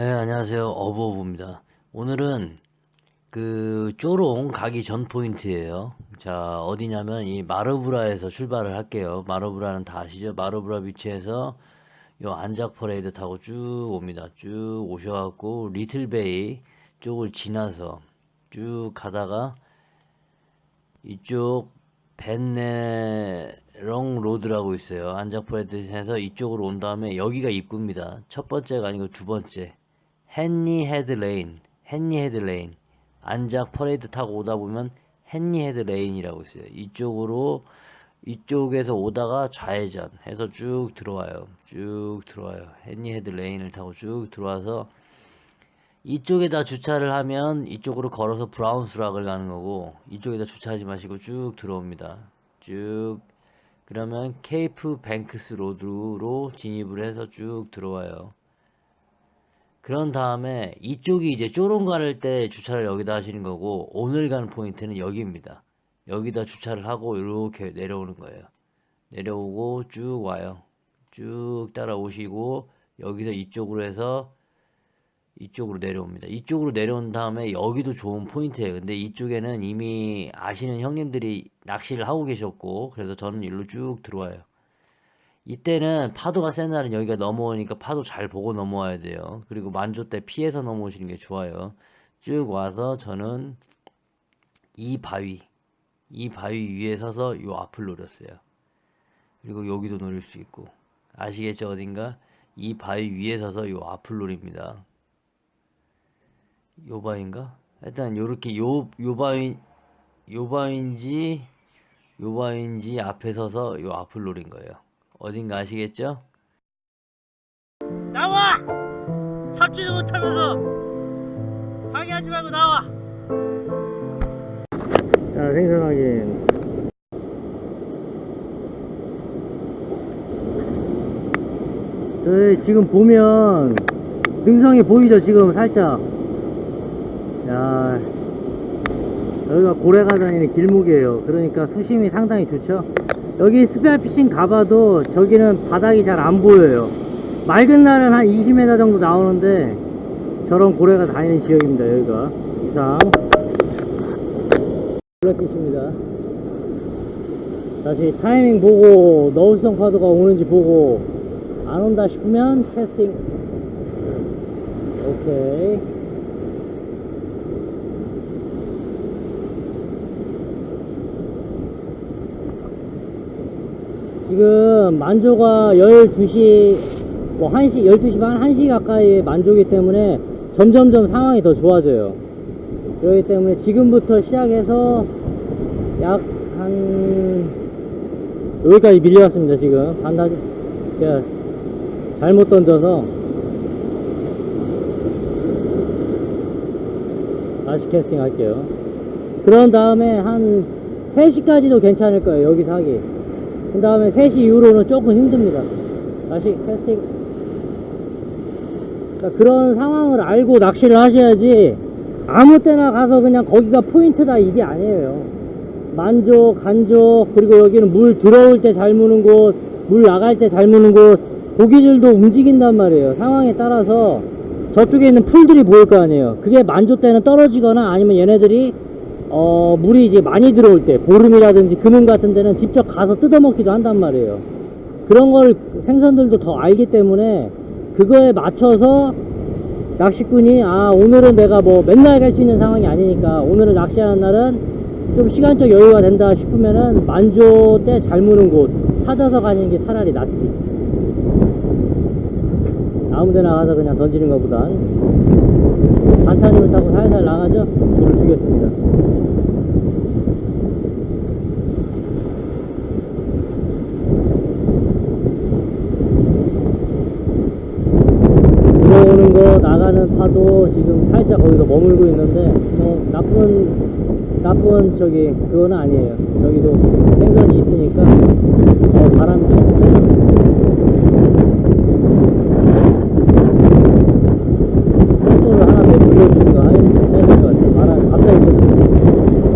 네, 안녕하세요. 어부어부입니다. 오늘은 그 쪼롱 가기 전 포인트예요. 자, 어디냐면 이 마르브라에서 출발을 할게요. 마르브라는 다 아시죠? 마르브라 비치에서 요 안작 퍼레이드 타고 쭉 옵니다. 쭉 오셔갖고 리틀베이 쪽을 지나서 쭉 가다가 이쪽 벤네롱 로드라고 있어요. 안작 퍼레이드에서 이쪽으로 온 다음에 여기가 입구입니다. 첫 번째가 아니고 두 번째. 헨리 헤드 레인, 헨리 헤드 레인. 안작 퍼레이드 타고 오다 보면 헨리 헤드 레인이라고 있어요. 이쪽으로 이쪽에서 오다가 좌회전 해서 쭉 들어와요. 쭉 들어와요. 헨리 헤드 레인을 타고 쭉 들어와서 이쪽에다 주차를 하면 이쪽으로 걸어서 브라운스락을 가는 거고 이쪽에다 주차하지 마시고 쭉 들어옵니다. 쭉 그러면 케이프 뱅크스 로드로 진입을 해서 쭉 들어와요. 그런 다음에 이쪽이 이제 쪼롱 가를 때 주차를 여기다 하시는 거고 오늘 가는 포인트는 여기입니다. 여기다 주차를 하고 이렇게 내려오는 거예요. 내려오고 쭉 와요. 쭉 따라오시고 여기서 이쪽으로 해서 이쪽으로 내려옵니다. 이쪽으로 내려온 다음에 여기도 좋은 포인트예요. 근데 이쪽에는 이미 아시는 형님들이 낚시를 하고 계셨고 그래서 저는 일로 쭉 들어와요. 이때는 파도가 센 날은 여기가 넘어오니까 파도 잘 보고 넘어와야 돼요. 그리고 만조 때 피해서 넘어오시는 게 좋아요. 쭉 와서 저는 이 바위, 이 바위 위에 서서 요 앞을 노렸어요. 그리고 여기도 노릴 수 있고 아시겠죠 어딘가? 이 바위 위에 서서 요 앞을 노립니다. 요 바위인가? 일단 요렇게 요, 요 바위, 요 바위인지 요 바위인지 앞에 서서 요 앞을 노린 거예요. 어딘가 아시겠죠? 나와! 잡지도 못하면서 방해하지 말고 나와! 자, 생선 확인. 저희 지금 보면 능성이 보이죠? 지금 살짝. 야, 여기가 고래가 다니는 길목이에요. 그러니까 수심이 상당히 좋죠? 여기 스페어피싱 가봐도 저기는 바닥이 잘 안 보여요. 맑은 날은 한 20m 정도 나오는데 저런 고래가 다니는 지역입니다. 여기가 이상. 블랙빛입니다. 다시 타이밍 보고 너울성 파도가 오는지 보고 안 온다 싶으면 캐스팅 오케이 지금 만조가 12시 뭐 1시 12시 반 1시 가까이 만조기 때문에 점점점 상황이 더 좋아져요. 그렇기 때문에 지금부터 시작해서 약 한 여기까지 밀려왔습니다 지금. 반다 제가 잘못 던져서. 다시 캐스팅 할게요. 그런 다음에 한 3시까지도 괜찮을 거예요 여기서 하기 그 다음에 3시 이후로는 조금 힘듭니다 다시 캐스팅 그러니까 그런 상황을 알고 낚시를 하셔야지 아무 때나 가서 그냥 거기가 포인트다 이게 아니에요. 만조, 간조, 그리고 여기는 물 들어올 때 잘 무는 곳, 물 나갈 때 잘 무는 곳, 고기들도 움직인단 말이에요. 상황에 따라서 저쪽에 있는 풀들이 보일 거 아니에요. 그게 만조 때는 떨어지거나 아니면 얘네들이 어, 물이 이제 많이 들어올 때, 보름이라든지 금음 같은 데는 직접 가서 뜯어먹기도 한단 말이에요. 그런 걸 생선들도 더 알기 때문에 그거에 맞춰서 낚시꾼이 아 오늘은 내가 뭐 맨날 갈 수 있는 상황이 아니니까 오늘은 낚시하는 날은 좀 시간적 여유가 된다 싶으면은 만조 때 잘 무는 곳 찾아서 가는 게 차라리 낫지 아무 데나 가서 그냥 던지는 것보단 반탄으로 타고 살살 나가죠? 줄을 주겠습니다. 들어오는 거 나가는 파도 지금 살짝 거기서 머물고 있는데 뭐 나쁜 나쁜 저기 그거는 아니에요. 저기도 생선이 있으니까 어, 바람이 좀 세요 속도를 하나 더 늘려주든가 해야 될 것 같아요 바람이 갑자기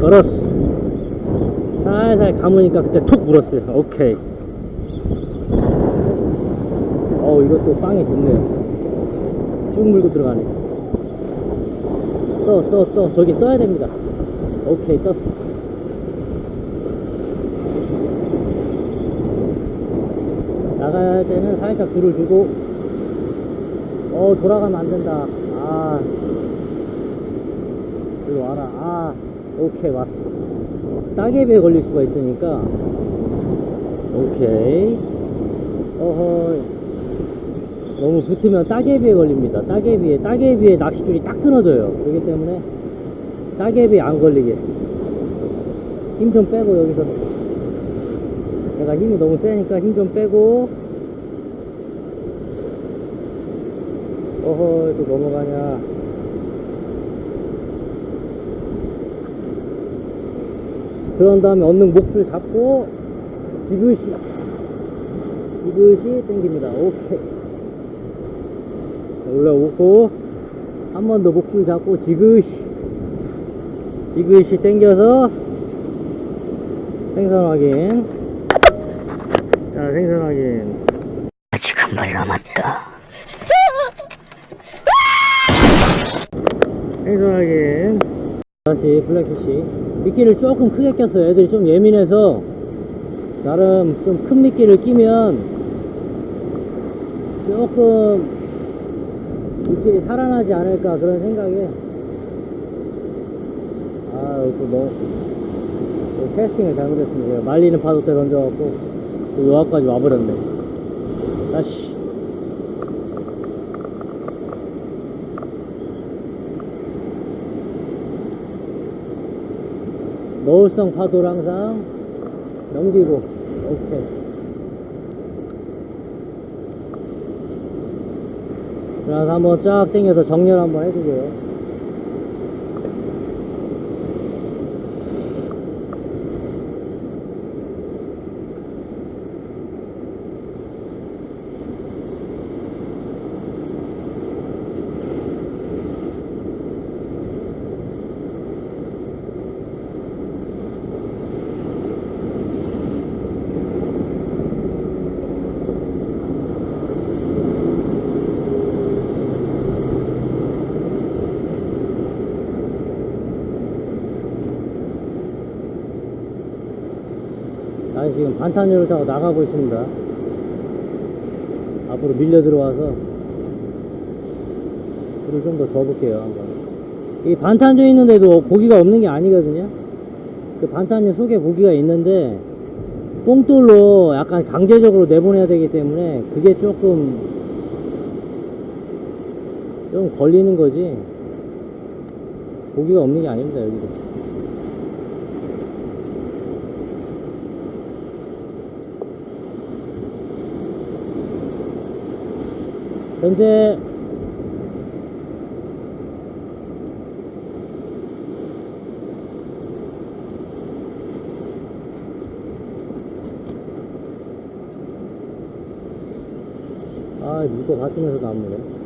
터졌어요 감으니까 그때 톡 물었어요. 오케이. 어 이것도 빵이 좋네요. 쭉 물고 들어가네. 떠, 떠, 떠. 저기 떠야 됩니다. 오케이, 떴어. 할 때는 살짝 줄을 주고, 어, 돌아가면 안 된다. 아, 일로 와라. 아, 오케이, 왔어. 따개비에 걸릴 수가 있으니까, 오케이. 어허, 너무 붙으면 따개비에 걸립니다. 따개비에, 따개비에 낚싯줄이 딱 끊어져요. 그렇기 때문에 따개비에 안 걸리게. 힘 좀 빼고, 여기서. 내가 힘이 너무 세니까 힘 좀 빼고. 어허, 또 넘어가냐. 그런 다음에 얻는 목줄 잡고, 지그시, 지그시 당깁니다. 오케이. 올라오고 한 번 더 목줄 잡고 지그시 지그시 당겨서 생선 확인 자 생선 확인 아직 한 발 남았다. 생선 확인 다시 블랙피시 미끼를 조금 크게 꼈어요. 애들이 좀 예민해서. 나름 좀 큰 미끼를 끼면 조금 입질이 살아나지 않을까 그런 생각에. 아 이거 뭐. 이거 캐스팅을 잘못했습니다. 말리는 파도 때 던져갖고 또 요앞까지 와버렸네. 다시 노을성 파도를 항상 넘기고 오케이. 그래서 한번 쫙 당겨서 정렬 한번 해주고요 나 지금 반탄유를 타고 나가고 있습니다. 앞으로 밀려 들어와서 불을 좀 더 줘볼게요 한번. 이 반탄주 있는데도 고기가 없는 게 아니거든요. 그 반탄유 속에 고기가 있는데 뽕돌로 약간 강제적으로 내보내야 되기 때문에 그게 조금 좀 걸리는 거지. 고기가 없는 게 아닙니다 여기도 현재 아 물고 안물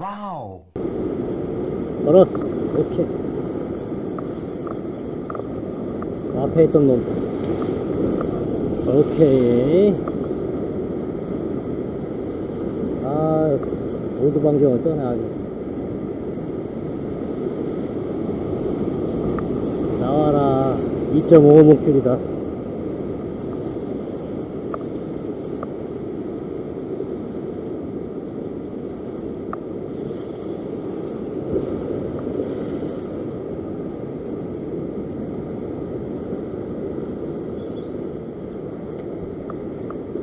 어 Wow. 걸었어. 오케이 앞에 있던 놈. 오케이. 아 모두 떠네 아주. 나와라. 2.5 목줄이다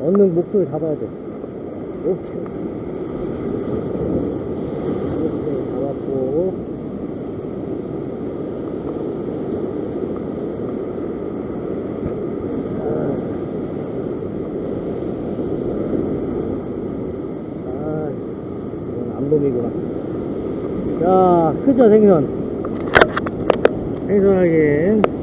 얻는 목표를 잡아야 돼. 오케이. 목표를 잡았고. 아, 이건 안범이구나. 자, 크죠, 생선. 생선 하긴.